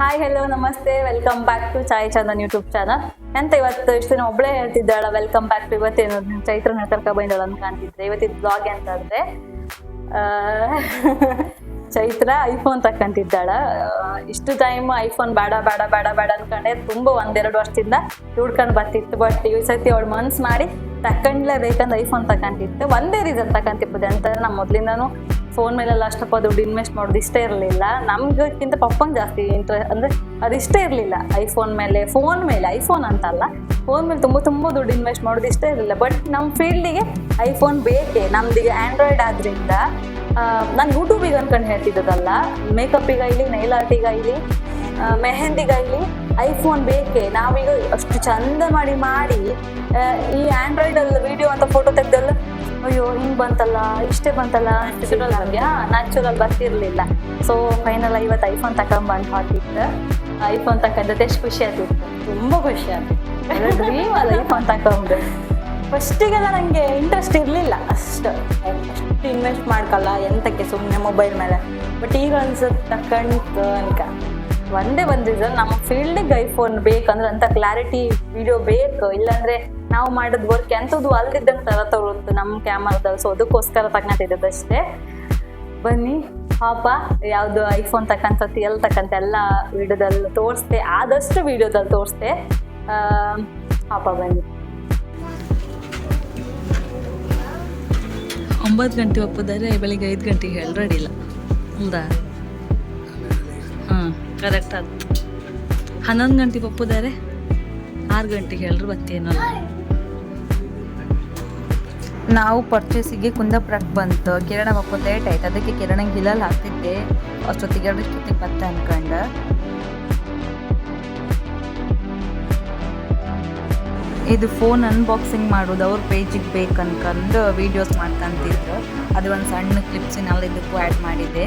Hi hello ನಮಸ್ತೆ. Welcome back to Chai Chandan YouTube channel ಎಂತ ಇವತ್ತು ಇಷ್ಟು ದಿನ ಒಬ್ಳೆ ಹೇಳ್ತಿದ್ದಾಳ ವೆಲ್ಕಮ್ ಬ್ಯಾಕ್ ಟು ಇವತ್ತೇನು ಚೈತ್ರ ಕರ್ಕ ಬಂದಳ ಅಂತ ಕಾಣ್ತಿದ್ರೆ. ಇವತ್ತಿನ ಬ್ಲಾಗ್ ಅಂತಂದ್ರೆ ಚೈತ್ರ ಐಫೋನ್ ತಕ್ಕಂತಿದ್ದಾಳ. ಇಷ್ಟು ಟೈಮ್ ಐಫೋನ್ ಬೇಡ ಬೇಡ ಬೇಡ ಬೇಡ ಅನ್ಕೊಂಡೆ. ತುಂಬ ಒಂದೆರಡು ವರ್ಷದಿಂದ ಹುಡ್ಕೊಂಡು ಬರ್ತಿತ್ತು. ಬಟ್ ಈ ಸತಿ ಅವಳು ಮನ್ಸ್ ಮಾಡಿ ತಕೊಂಡ್ಲೇಬೇಕಂತ ಐಫೋನ್ ತಕ್ಕಂತಿತ್ತು. ಒಂದೇ ರೀಸನ್ ತಕ್ಕಂತಿಪ್ಪದೆ ಅಂತಂದ್ರೆ ನಮ್ಮ ಮೊದಲಿಂದನೂ ಫೋನ್ ಮೇಲೆಲ್ಲ ಅಷ್ಟಪ್ಪ ದುಡ್ಡು ಇನ್ವೆಸ್ಟ್ ಮಾಡೋದು ಇಷ್ಟ ಇರಲಿಲ್ಲ. ನಮ್ಗಕ್ಕಿಂತ ಪಪ್ಪಂಗೆ ಜಾಸ್ತಿ ಇಂಟ್ರೆಸ್ಟ್ ಅಂದರೆ ಅದು ಇಷ್ಟ ಇರಲಿಲ್ಲ. ಐಫೋನ್ ಮೇಲೆ ಫೋನ್ ಮೇಲೆ ಐಫೋನ್ ಅಂತಲ್ಲ. ಫೋನ್ ಮೇಲೆ ತುಂಬ ತುಂಬ ದುಡ್ಡು ಇನ್ವೆಸ್ಟ್ ಮಾಡೋದು ಇಷ್ಟ ಇರಲಿಲ್ಲ. ಬಟ್ ನಮ್ಮ ಫೀಲ್ಡಿಗೆ ಐಫೋನ್ ಬೇಕೇ? ನಮ್ದಿಗೆ ಆ್ಯಂಡ್ರಾಯ್ಡ್ ಆದ್ರಿಂದ ನಾನು ಯೂಟ್ಯೂಬಿಗೆ ಅನ್ಕೊಂಡು ಹೇಳ್ತಿದ್ದದಲ್ಲ. ಮೇಕಪ್ಪಿಗಾಗಲಿ ನೈಲ್ ಆರ್ಟಿಗಾಗಲಿ ಮೆಹಂದಿಗಾಗಲಿ ಐಫೋನ್ ಬೇಕೇ? ನಾವೀಗ ಅಷ್ಟು ಚಂದ ಮಾಡಿ ಮಾಡಿ ಈ ಆ್ಯಂಡ್ರಾಯ್ಡಲ್ಲಿ ವಿಡಿಯೋ ಅಂತ ಫೋಟೋ ತೆಗ್ದಲ್ಲ ಅಯ್ಯೋ ಹಿಂಗ್ ಬಂತಲ್ಲ ಇಷ್ಟೇ ಬಂತಲ್ಲ ನ್ಯಾಚುರಲ್ ಬರ್ತಿರ್ಲಿಲ್ಲ. ಸೊ ಫೈನಲ್ ಇವತ್ತು ಐಫೋನ್ ತಕೊಂಬಂದು ಹಾಕಿತ್ತು ಐಫೋನ್ ತಕೊಂಡದ್ದು ಎಷ್ಟು ಖುಷಿ ಆಗ್ತಿತ್ತು? ತುಂಬ ಖುಷಿ ಆಗ್ತಿತ್ತು. ಡ್ರೀಮ್ ಅದು ಐಫೋನ್ ತಗೊಂಡು ಫಸ್ಟಿಗೆಲ್ಲ ನನಗೆ ಇಂಟ್ರೆಸ್ಟ್ ಇರಲಿಲ್ಲ ಅಷ್ಟು. ಅಷ್ಟು ಇನ್ವೆಸ್ಟ್ ಮಾಡ್ಕಲ್ಲ ಎಂತಕ್ಕೆ ಸುಮ್ಮನೆ ಮೊಬೈಲ್ ಮೇಲೆ. ಬಟ್ ಈಗ ಅನ್ಸುತ್ತೆ ತಕೊಂಡ್ತು ಅನ್ಕ. ಒಂದೇ ಒಂದು ರೀಸನ್ ನಮ್ಮ ಫೀಲ್ಡಿಗೆ ಐಫೋನ್ ಬೇಕಂದ್ರೆ ಅಂತ ಕ್ಲಾರಿಟಿ ವಿಡಿಯೋ ಬೇಕು. ಇಲ್ಲಾಂದ್ರೆ ನಾವು ಮಾಡಿದ ವರ್ಕ್ ಎಂಥದ್ದು ಅಲ್ದಿದ್ದಂಗೆ ತರ ತಗೊಳುತ್ತೆ ನಮ್ಮ ಕ್ಯಾಮರಾದಲ್ಲಿ ಸೊ ಅದಕ್ಕೋಸ್ಕರ ತಗೊಂಡಿದ್ದಷ್ಟೇ ಬನ್ನಿ, ಪಾಪ, ಯಾವುದು ಐಫೋನ್ ತಕ್ಕಂಥದ್ದು ಎಲ್ಲಿ ತಕ್ಕಂಥ ಎಲ್ಲ ವಿಡಿಯೋದಲ್ಲಿ ತೋರಿಸ್ದೆ, ಆದಷ್ಟು ವಿಡಿಯೋದಲ್ಲಿ ತೋರಿಸ್ದೆ. ಪಾಪ ಬನ್ನಿ. ಒಂಬತ್ತು ಗಂಟೆ ಒಪ್ಪಿದರೆ ಬೆಳಿಗ್ಗೆ ಐದು ಗಂಟೆಗೆ ಹೇಳಿ ರೆಡಿ ಇಲ್ಲ. ಹೌದಾ ಹಾಂ ಕರೆಕ್ಟ್ ಆಯ್ತು ಹನ್ನೊಂದು ಗಂಟೆಗೆ ಒಪ್ಪಿದರೆ? ಆರು ಗಂಟೆಗೆ ಹೇಳ್ರು ಬತ್ತೇನಲ್ಲ ನಾವು ಪರ್ಚೇಸಿಗೆ ಕುಂದಾಪುರಕ್ಕೆ ಬಂತು. ಕಿರಣ ಮಕ್ಕ ಲೇಟ್ ಆಯ್ತು. ಅದಕ್ಕೆ ಕಿರಣಂಗೆ ಹಿಲಲ್ಲಿ ಹಾಕ್ತಿದ್ದೆ. ಅಷ್ಟೊತ್ತಿಗೆ ಎರಡಷ್ಟೊತ್ತಿಗೆ ಬತ್ತೆ ಅನ್ಕಂಡು. ಇದು ಫೋನ್ ಅನ್ಬಾಕ್ಸಿಂಗ್ ಮಾಡೋದು. ಅವ್ರ ಪೇಜಿಗೆ ಬೇಕು ಅನ್ಕಂಡು ವೀಡಿಯೋಸ್ ಮಾಡ್ಕೊಂತಿದ್ರು. ಅದು ಒಂದು ಸಣ್ಣ ಕ್ಲಿಪ್ಸಿನೆಲ್ಲ ಇದಕ್ಕೂ ಆ್ಯಡ್ ಮಾಡಿದ್ದೆ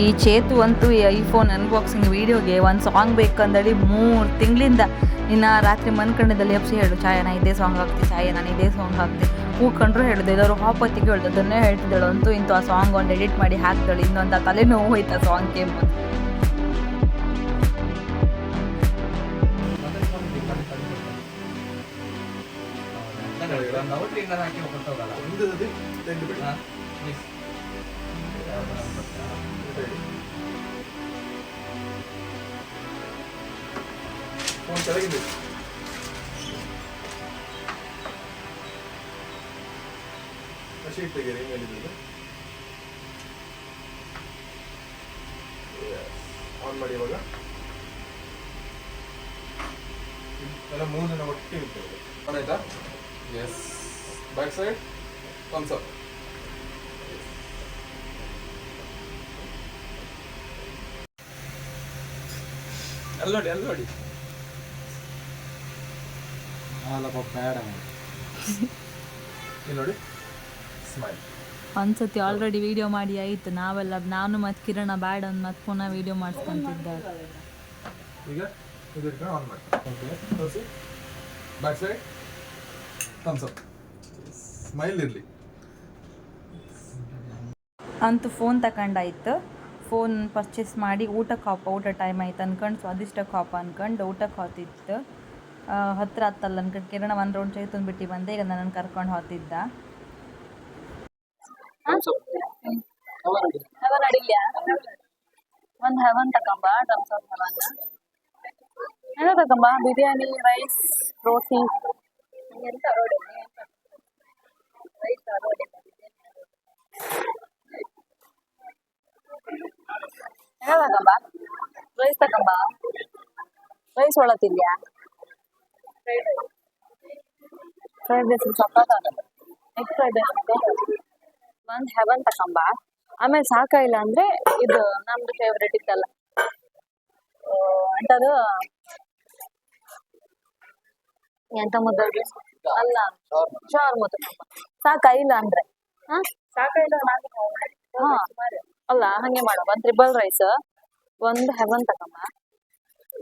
ಈ ಚೇತು ಅಂತೂ ಈ ಐಫೋನ್ ಅನ್ಬಾಕ್ಸಿಂಗ್ ವೀಡಿಯೋಗೆ ಒಂದು ಸಾಂಗ್ ಬೇಕಂದೇಳಿ ಮೂರು ತಿಂಗಳಿಂದ ಇನ್ನು ರಾತ್ರಿ ಮನ್ಕಂಡದಲ್ಲಿ ಎಪ್ಸಿ ಹೇಳು ಚಾಯ ನಾನು ಇದೇ ಸಾಂಗ್ ಹಾಕ್ತಿ ಚಾಯ ನಾನು ಇದೇ ಸಾಂಗ್ ಹಾಕ್ತಿ. ಕೂತ್ಕೊಂಡ್ರು ಹೇಳಿದೆ ಎಲ್ಲರೂ ಹಾಪತ್ತಿಗೆ ಹೇಳ್ದು ಅದನ್ನೇ ಹೇಳ್ತಿದ್ದಳು ಅಂತೂ ಇಂಥ ಆ ಸಾಂಗ್ ಒಂದು ಎಡಿಟ್ ಮಾಡಿ ಹಾಕ್ತಾಳು ಇನ್ನೊಂದು ಆ ತಲೆನೋವು ಹೋಯ್ತು ಆ ಸಾಂಗ್ ಕೇಂಬ ಫೋನ್ ಕೆಳಗಿದೆ ಶೀಟ್ ತೆಗೀರಿ ಮೇಲಿದ್ದು ಆನ್ ಮಾಡಿ ಇವಾಗ ಎಲ್ಲ ಮೂರು ಜನ ಒಟ್ಟಿಗೆ ಇರ್ತೇವೆ ಆನ್ ಆಯ್ತಾ yes back side thumbs up ಎಲ್ಲ ನೋಡಿ ಎಲ್ಲ ನೋಡಿ ಇಲ್ಲಿ ನೋಡಿ ಸ್ಮೈಲ್ ಒಂದ್ಸತಿ ಆಲ್ರೆಡಿ ವಿಡಿಯೋ ಮಾಡಿ ಆಯ್ತು ನಾವೆಲ್ಲ ನಾನು ಮತ್ತೆ ಕಿರಣ ಬ್ಯಾಡ್ ಅಂದ್ ಮತ್ತೆ ಪುನಃ ವಿಡಿಯೋ ಮಾಡಿಸ್ಕೊಂತಿದ್ದಾರೆ. ಈಗ ಇದು ಇಟ್ಕೊಂಡು ಆನ್ ಮಾಡಿ. ಓಕೆ ತೋರಿಸಿ. Back side thumbs up smile ಇರಲಿ. ಅಂತೂ ಫೋನ್ ತಗೊಂಡಾಯ್ತು ಫೋನ್ ಪರ್ಚೇಸ್ ಮಾಡಿ ಊಟಕ್ಕೆ ಹಾಪ ಊಟ ಟೈಮ್ ಆಯ್ತು ಅನ್ಕೊಂಡು ಸ್ವಾದಿಷ್ಟಕ್ಕೆ ಹಾಪ ಅನ್ಕೊಂಡು ಊಟಕ್ಕೆ ಹೋತಿತ್ತು ಆ, ಹತ್ರ ಹತ್ತಲ್ಲ. ಅನ್ಕೊಂಡು ಕಿರಣ ಒಂದು ರೌಂಡ್ ಚೈ ತುಂಬಿಟ್ಟು ಬಂದೆ ಈಗ ನನ್ನನ್ನು ಕರ್ಕೊಂಡು ಅಡಿಲ್ಯಾ? ಒಂದು ಹವನ್ ಬಿರಿಯಾನಿ ರೈಸ್ ರೋಟಿ ರೈಸ್ ತಕೊಂಬ ರೈಸ್ ಫ್ರೈಡ್ ರೈಸ್ ಸಕ್ಕತ್ತಾಗತ್ತೆ ಎಗ್ ಫ್ರೈಡ್ ರೈಸ್ ಒಂದು ಹೆವನ್ ತಕೊಂಬ ಆಮೇಲೆ ಸಾಕಾಯಿಲ್ಲ ಅಂದ್ರೆ ಇದು ನಮ್ದು ಫೇವ್ರೆಟ್ ಇತ್ತಲ್ಲ. ಆ, ಎಂತದು? ಎಂತ ಮುದ್ದೆ ಅಲ್ಲ ಶೋರ್ ಮುದ್ದೆ. ಸಾಕಾಯಿಲ್ಲ ಅಂದ್ರೆ. ಹಾ? ಸಾಕಾಯಿಲ್ಲ ಹಾ. ಅಲ್ಲ ಹಂಗೆ ಮಾಡೋ. ಒಂದು ತ್ರಿಬಲ್ ರೈಸ್ ಒಂದು ಹೆವನ್ ತಕೊಂಬ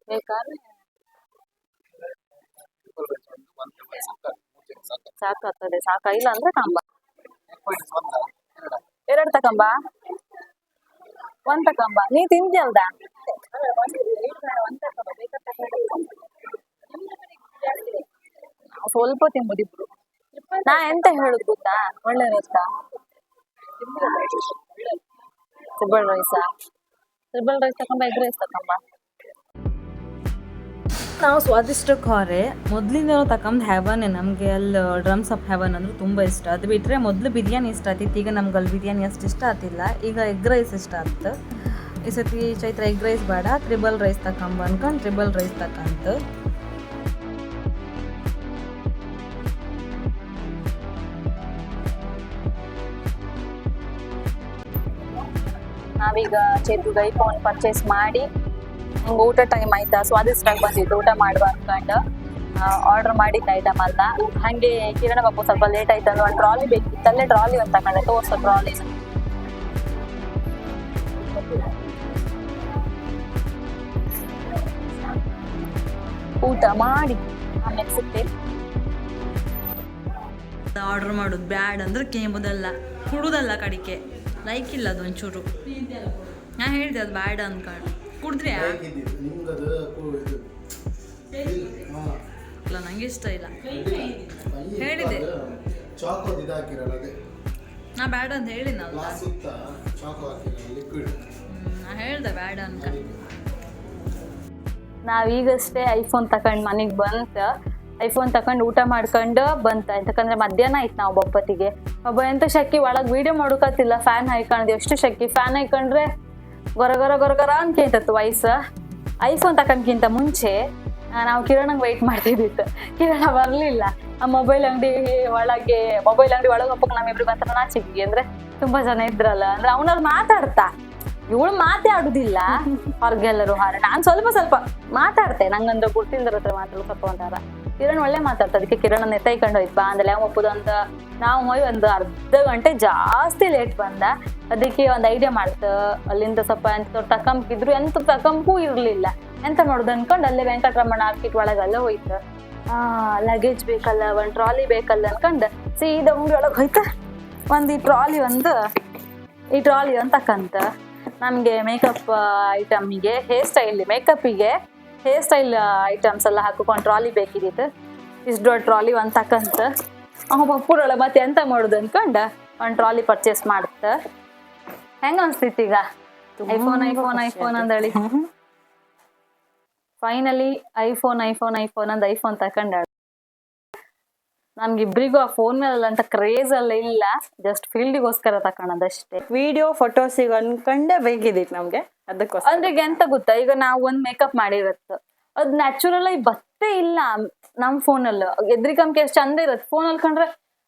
ಬೇಕಾದ್ರೆ ಸಾಕಾಗ್ತದೆ ಇಲ್ಲ ಅಂದ್ರೆ ಕಂಬ. ಎರಡು ತಕಂಬ? ಒಂದ್ ತಕಂಬ. ನೀ ತಿಂದಿಯಲ್ದ ಸ್ವಲ್ಪ ತಿಂಬುದಿಬ್ರು ನಾ ಎಂತ ಹೇಳುದು ಗೊತ್ತಾ? ಒಳ್ಳೆ ರೈಸ ಟ್ರಿಬಲ್ ರೈಸಾ ಟ್ರಿಬಲ್ ರೈಸ್ ತಕೊಂಬ ಎಗ್ ರೈಸ್ ತಕೊಂಬ? ನಾವು ಸ್ವಾದಿಷ್ಟಕ್ಕೆ ಹೋರೆ ಮೊದಲಿಂದ ತಕೊಂಡ್ ಹ್ಯಾವನೇ ನಮಗೆ ಅಲ್ಲಿ ಡ್ರಮ್ಸ್ ಆಫ್ ಹ್ಯಾವನ್ ಅಂದ್ರೆ ತುಂಬ ಇಷ್ಟ. ಅದು ಬಿಟ್ಟರೆ ಮೊದಲು ಬಿರಿಯಾನಿ ಇಷ್ಟ ಆತಿತ್ತು ಈಗ ನಮ್ಗೆ ಅಲ್ಲಿ ಬಿರಿಯಾನಿ ಅಷ್ಟು ಇಷ್ಟ ಆತಿಲ್ಲ. ಈಗ ಎಗ್ ರೈಸ್ ಇಷ್ಟ ಆಯ್ತು ಈ ಸತಿ ಚೈತ್ರ ಎಗ್ ರೈಸ್ ಬೇಡ, ತ್ರಿಬಲ್ ರೈಸ್ ತಕೊಂಬ ತ್ರಿಬಲ್ ರೈಸ್ ತಕಂತು. ನಾವೀಗ ಚೈತ್ರದ ಐಫೋನ್ ಪರ್ಚೇಸ್ ಮಾಡಿ ಊಟ ಟೈಮ್ ಆಯ್ತಾ? ಸ್ವಾದಿಷ್ಟಾಗಿ ಬಂದಿತ್ತು ಊಟ ಮಾಡುವ ಅನ್ಕೊಂಡು ಆರ್ಡರ್ ಮಾಡಿದ್ದ ಐಟಮ್ ಅಲ್ಲ ಹಂಗೆ ಕಿರಣ ಬಾಬು ಸ್ವಲ್ಪ ಲೇಟ್ ಆಯ್ತಲ್ಲ ಒಂದು ಟ್ರಾಲಿ ಬೇಕಿತ್ತು. ಅಲ್ಲೇ ಟ್ರಾಲಿ ಅಂತ ತಗೊಂಡೆ. ತೋರ್ಸ ಟ್ರಾಲಿ ಊಟ ಮಾಡಿ. ಆಮೇಲೆ ಸಿಗ್ತೇನೆ. ಆರ್ಡರ್ ಮಾಡೋದು ಬ್ಯಾಡ್ ಅಂದ್ರೆ ಕೇಂಬುದಲ್ಲ. ಕುಡುದಲ್ಲ ಕಡಿಕೆ. ಲೈಕ್ ಇಲ್ಲ ಅದು ಒಂಚೂರು ನಾ ಹೇಳಿದೆ ಅದು ಬ್ಯಾಡ್ ಅನ್ಕೊಂಡು ಕುಡಿದ್ರೆ? ಇಲ್ಲ ನಂಗೆ ಇಷ್ಟ ಇಲ್ಲ. ಹೇಳಿದೆ. ಚಾಕೋ ಅದೇ. ನಾ ಬ್ಯಾಡ ಅಂತ ಹೇಳಿನಲ್ಲ. ನಾ ಹೇಳ್ದೆ ಬ್ಯಾಡ ಅಂತ. ನಾವೀಗಷ್ಟೇ ಐಫೋನ್ ತಕೊಂಡ್ ಮನೆಗೆ ಬಂತ. ಐಫೋನ್ ತಕೊಂಡ್ ಊಟ ಮಾಡ್ಕೊಂಡು ಬಂತ. ಯಾಕಂದ್ರೆ ಮಧ್ಯಾಹ್ನ ಆಯ್ತು ನಾವು ಬಪ್ಪತ್ತಿಗೆ ಒಬ್ಬ ಎಂತ ಶಕ್ಕಿ ಒಳಗ್ ವಿಡಿಯೋ ಮಾಡೋಕತ್ತಿಲ್ಲ ಫ್ಯಾನ್ ಹಾಕೊಂಡ್ ಎಷ್ಟು ಶಕ್ಕಿ. ಫ್ಯಾನ್ ಹಾಕೊಂಡ್ರೆ ಗೊರ ಗೊರಗೊರ ಅಂತ ಗೊರ ಅನ್ಕೇಂತತ್ತು ವಯಸ್ಸು. ಐಫೋನ್ ತಕೊಂಡ್ಕಿಂತ ಮುಂಚೆ ನಾವು ಕಿರಣಂಗೆ ವೆಯ್ಟ್ ಮಾಡ್ತಿದ್ದಿತ್ತು. ಕಿರಣ ಬರ್ಲಿಲ್ಲ. ಆ ಮೊಬೈಲ್ ಅಂಗಡಿ ಒಳಗೆ ಮೊಬೈಲ್ ಅಂಗಡಿ ಒಳಗೆ ಒಪ್ಪಕ್ಕೆ ನಮ್ಮಿಬ್ರಿಗೆ ಮಾತ್ರ ನಾಚಿಕೆ ಅಂದ್ರೆ ತುಂಬಾ ಜನ ಇದ್ರಲ್ಲ. ಅಂದ್ರೆ ಅವನವ್ರು ಮಾತಾಡ್ತಾ. ಇವಳು ಮಾತಾಡುದಿಲ್ಲ ಹೊರಗೆಲ್ಲರೂ ಹಾರ. ನಾನ್ ಸ್ವಲ್ಪ ಸ್ವಲ್ಪ ಮಾತಾಡ್ತೆ. ನಂಗಂದ್ರೆ ಗುರ್ತಿಲ್ದ್ರ ಹತ್ರ ಮಾತಾಡೋ ಸ್ವಲ್ಪ ಒಂಥರ. ಕಿರಣ್ ಒಳ್ಳೆ ಮಾತಾಡ್ತ. ಅದಕ್ಕೆ ಕಿರಣ್ ಎತ್ತೈಕೊಂಡು ಹೋಯ್ತು ಅಂದ್ರೆ ಯಾವ ನಾವು ಹೋಯ್ ಒಂದು ಅರ್ಧ ಗಂಟೆ ಜಾಸ್ತಿ ಲೇಟ್ ಬಂದ. ಅದಕ್ಕೆ ಒಂದು ಐಡಿಯಾ ಮಾಡ್ತ. ಅಲ್ಲಿಂದ ಸ್ವಲ್ಪ ಎಂತ ತಕಂಪಿದ್ರು ಎಂತ ತಕಂಪೂ ಇರಲಿಲ್ಲ. ಎಂತ ಮಾಡುದು ಅನ್ಕೊಂಡು ಅಲ್ಲೇ ವೆಂಕಟರಮಣ ಆರ್ಕಿಟ್ ಒಳಗೆಲ್ಲ ಹೋಯ್ತು. ಲಗೇಜ್ ಬೇಕಲ್ಲ, ಒಂದು ಟ್ರಾಲಿ ಬೇಕಲ್ಲ ಅನ್ಕೊಂಡು ಸೀದ ಅಂಗಡಿ ಒಳಗೆ ಹೋಯ್ತ. ಒಂದು ಈ ಟ್ರಾಲಿ ಒಂದು, ಈ ಟ್ರಾಲಿ ಒಂದು ತಕ್ಕಂತ ನಮಗೆ ಮೇಕಪ್ ಐಟಮಿಗೆ ಹೇರ್ ಸ್ಟೈಲ್ ಮೇಕಪ್ಪಿಗೆ ಹೇರ್ ಸ್ಟೈಲ್ ಐಟಮ್ಸ್ ಎಲ್ಲ ಹಾಕೊಂಡು ಟ್ರಾಲಿ ಬೇಕಿದ್ದಿತ್ತು ಇಷ್ಟು ದೊಡ್ಡ ಟ್ರಾಲಿ ಒಂದು ತಕ್ಕಂತ ಅವ ಪಪ್ಪುರೊಳ ಮತ್ತೆ ಎಂತ ಮಾಡುದು ಅನ್ಕೊಂಡ ಒಂದು ಟ್ರಾಲಿ ಪರ್ಚೇಸ್ ಮಾಡ್ತ. ಹೆಂಗ ಅನ್ಸ್ತಿತ್ತು ಈಗ ಐಫೋನ್ ಐಫೋನ್ ಐಫೋನ್ ಅಂದಳಿ ಫೈನಲಿ ಐಫೋನ್ ಐಫೋನ್ ಐಫೋನ್ ಅಂದ್ ಐಫೋನ್ ತಕೊಂಡ ನಮ್ಗಿಬ್ರಿಗೂ ಆ ಫೋನ್ ಮೇಲೆ ಅಂತ ಕ್ರೇಜ್ ಅಲ್ಲ ಇಲ್ಲ. ಜಸ್ಟ್ ಫೀಲ್ಡಿಗೋಸ್ಕರ ತಕೊಂಡದಷ್ಟೇ. ವಿಡಿಯೋ ಫೋಟೋಸಿಗೆ ಅನ್ಕೊಂಡೆ ಬೇಕಿದ್ದಿತ್ತು ನಮ್ಗೆ. ಅದಕ್ಕೋಸ್ಕರ. ಅಂದ್ರೆ ಈಗ ಎಂತ ಗೊತ್ತಾ? ಈಗ ನಾವು ಒಂದ್ ಮೇಕಪ್ ಮಾಡಿರತ್ತ. ಅದ್ ನ್ಯಾಚುರಲ್ ಆಗಿ ಬತ್ತೇ ಇಲ್ಲ ನಮ್ ಫೋನಲ್ಲಿ ಎದ್ರಿಕಂಕೆ ಎಷ್ಟ್ ಚಂದ ಇರತ್ತೆ. ಫೋನ್ ಅಲ್ಲಿ ಕಂಡ್ರೆ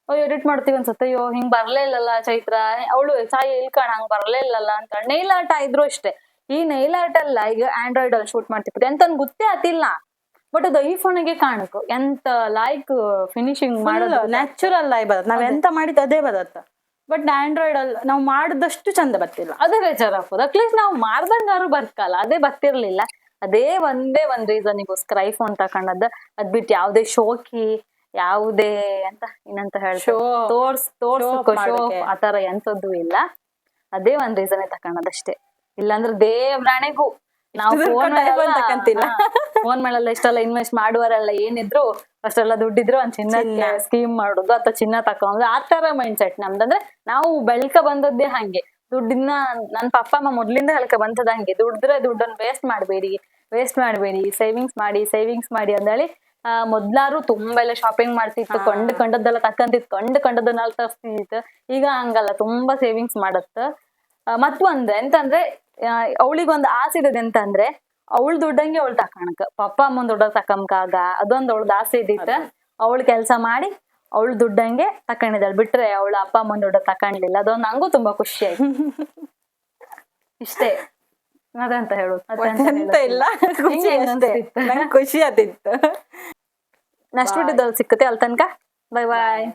ಅಯ್ಯೋ ಎಡಿಟ್ ಮಾಡ್ತೀವಿ ಅನ್ಸುತ್ತೆ. ಅಯ್ಯೋ ಹಿಂಗ್ ಬರ್ಲೇ ಇಲ್ಲಲ್ಲ ಚೈತ್ರ. ಅವಳು ಸಾಯಿ ಇಲ್ಲಿ ಕಾಣ ಹಂಗ್ ಬರ್ಲೇ ಇಲ್ಲಲ್ಲ ಅಂತ ನೈಲ್ ಆರ್ಟ್ ಆಯ್ದ್ರು ಅಷ್ಟೇ. ಈ ನೈಲ್ ಆರ್ಟ್ ಅಲ್ಲ ಈಗ ಆಂಡ್ರಾಯ್ಡ್ ಅಲ್ಲಿ ಶೂಟ್ ಮಾಡ್ತಿರ್ತೀವಿ ಎಂತ ಗೊತ್ತೇ ಆತಿಲ್ಲ ಬಟ್ ಅದು ಐಫೋನ್ಗೆ ಕಾಣಕು ಎಂತ ಲೈಕ್ ಫಿನಿಶಿಂಗ್ ಮಾಡೋದು ನ್ಯಾಚುರಲ್ ಆಗಿ ಬರತ್ತೆ. ನಾವ್ ಎಂತ ಮಾಡಿದ್ ಅದೇ ಬರತ್ತ. ಬಟ್ ಆಂಡ್ರಾಯ್ಡ್ ಅಲ್ಲಿ ನಾವು ಮಾಡಿದಷ್ಟು ಚಂದ ಬರ್ತಿಲ್ಲ. ಅದೇ ಬೇಜಾರಾಗ್ಬೋದು ಅಟ್ಲೀಸ್ಟ್ ನಾವು ಮಾಡ್ದಂಗಾರು ಬರ್ಕಲ್ಲ. ಅದೇ ಬರ್ತಿರ್ಲಿಲ್ಲ. ಅದೇ ಒಂದೇ ಒಂದ್ ರೀಸನ್ಗೋಸ್ಕರ ಐಫೋನ್ ತಕೊಂಡದ್ದು. ಅದ್ ಬಿಟ್ಟು ಯಾವ್ದೇ ಶೋಕಿ ಯಾವುದೇ ಅಂತ ಇನ್ನಂತ ಹೇಳಿ ತೋರ್ಸ್ ಮಾಡೋಕೆ. ಆತರ ಎಂತದ್ದು ಇಲ್ಲ. ಅದೇ ಒಂದ್ ರೀಸನ್ ತಕೊಂಡದಷ್ಟೇ ಇಲ್ಲಾಂದ್ರೆ ದೇವ್ರಾಣೆಗೂ ನಾವು ಫೋನ್ ಮಾಡಲ್ಲ. ಇಷ್ಟೆಲ್ಲ ಇನ್ವೆಸ್ಟ್ ಮಾಡುವರೆಲ್ಲ ಏನಿದ್ರು ಅಷ್ಟೆಲ್ಲ ದುಡ್ಡಿದ್ರು ಒಂದ್ ಚಿನ್ನ. ಸ್ಕೀಮ್ ಮಾಡುದು ಅಥವಾ ಚಿನ್ನ ತಕೊಂಡ್ರೆ ಆ ತರ ಮೈಂಡ್ ಸೆಟ್ ನಮ್ದಂದ್ರೆ ನಾವು ಬೆಳ್ಕ ಬಂದದ್ದೇ ಹಂಗೆ. ದುಡ್ಡಿನ ನನ್ ಪಪ್ಪ ಅಮ್ಮ ಮೊದ್ಲಿಂದ ಹೇಳ್ಕ ಬಂತದ ಹಂಗೆ. ದುಡ್ಡ್ರೆ ದುಡ್ಡನ್ನ ವೇಸ್ಟ್ ಮಾಡಬೇಡಿ ವೇಸ್ಟ್ ಮಾಡಬೇಡಿ. ಸೇವಿಂಗ್ಸ್ ಮಾಡಿ ಸೇವಿಂಗ್ಸ್ ಮಾಡಿ ಅಂದೇಳಿ ಮೊದ್ಲಾರು ತುಂಬಾ ಎಲ್ಲ ಶಾಪಿಂಗ್ ಮಾಡ್ತಿತ್ತು ಕೊಂಡು ಕಂಡದ್ದೆಲ್ಲ ತಕ್ಕಂತಿತ್ತು ಕೊಂಡು ಕಂಡದನ್ನೆಲ್ಲ ತರಿಸ್ತಿತ್ತು ಈಗ ಹಂಗಲ್ಲ ತುಂಬಾ ಸೇವಿಂಗ್ಸ್ ಮಾಡತ್ತ. ಮತ್ತೊಂದು ಎಂತಂದ್ರೆ ಅವಳಿಗೊಂದು ಆಸೆ ಇದೆ ಎಂತಂದ್ರೆ ಅವಳ ದುಡ್ಡಂಗೆ ಅವಳು ತಕಣಕ. ಪಪ್ಪ ಅಮ್ಮನ ದುಡ್ಡ ತಕಂಕಾಗ ಅದೊಂದು ಅವಳದ್ ಆಸೆ ಇದ್ದಿತ್ತ. ಅವಳು ಕೆಲಸ ಮಾಡಿ ಅವಳು ದುಡ್ಡಂಗೆ ತಕೊಂಡಿದ್ದಾಳೆ ಬಿಟ್ರೆ ಅವಳ ಅಪ್ಪ ಅಮ್ಮನ ದುಡ್ಡ ತಕೊಂಡ್ಲಿಲ್ಲ ಅದೊಂದು ನಂಗೂ ತುಂಬಾ ಖುಷಿ ಆಯ್ತು. ಇಷ್ಟೇ. ಅದಂತ ಹೇಳುದು? ಎಂತ ಇಲ್ಲ ಖುಷಿ ಆತಿತ್ತು ನೆಕ್ಸ್ಟ್ ವಿಡಿಯೋದಲ್ಲಿ ಸಿಕ್ಕತ್ತೆ ಅಲ್ಲಿ ತನಕ ಬಾಯ್ ಬಾಯ್